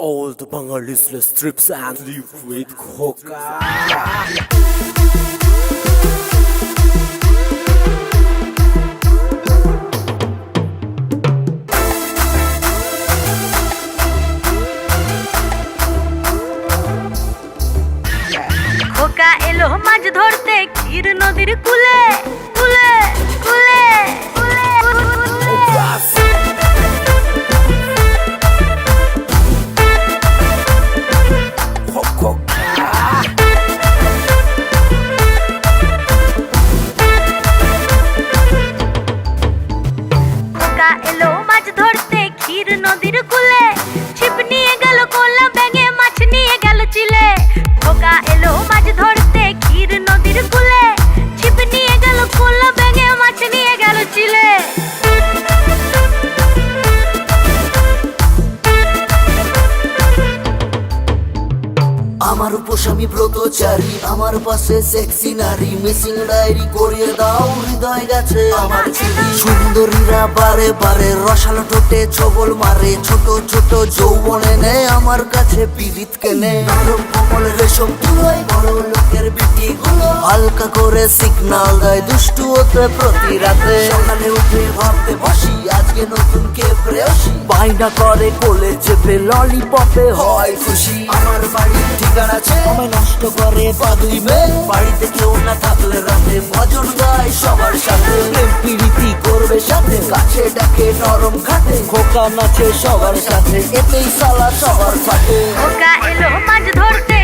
All the Bengalis strips and live with coca. খোকা এলো মাছ ধরতে ক্ষীর নদীর কুলে আমার উপস্বামী ব্রতচারী, আমার পাশে সেক্সি নারী মিসিং ডায়েরি করিয়ে দাও, হৃদয় গেছে আমার সুন্দরীরা বারে বারে রসালো ঠোঁটে ছবল মারে, ছোট ছোট যৌবনে নেয় আমার কাছে পীড়িত কেনে। নরম কোমল রেশম তুলোয় বড় লোকের বিটি গুলো হালকা করে সিগনাল দেয় দুষ্টু হতে প্রতি রাতে। সকালে উঠে ভাবতে বসি, আজকে নতুন কে প্রেয়সী? বাইনা করে কোলে চেপে ললিপপে হয় খুশি। আমার বাড়ির ঠিকানা আছে আমায় নষ্ট করে পাগলি মেয়ে। বাড়িতে কেউ না থাকলে রাতে ভজন গায় সবার সাথে। প্রেম প্রীতি করবে সাথে, কাছে ডাকে নরম খাটে। খোকা নাচে সবার সাথে, এতেই সালা সবার সাথে খোকা এলো মাছ ধরতে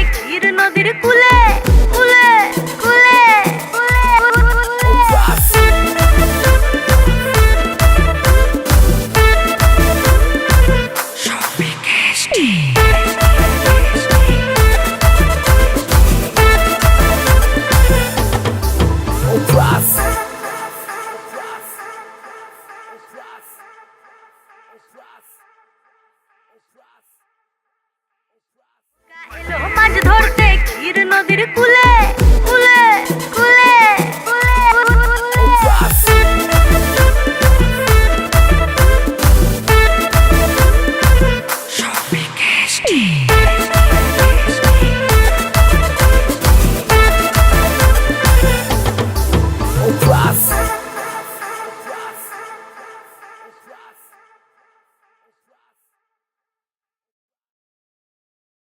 இரு நொதிரு குலே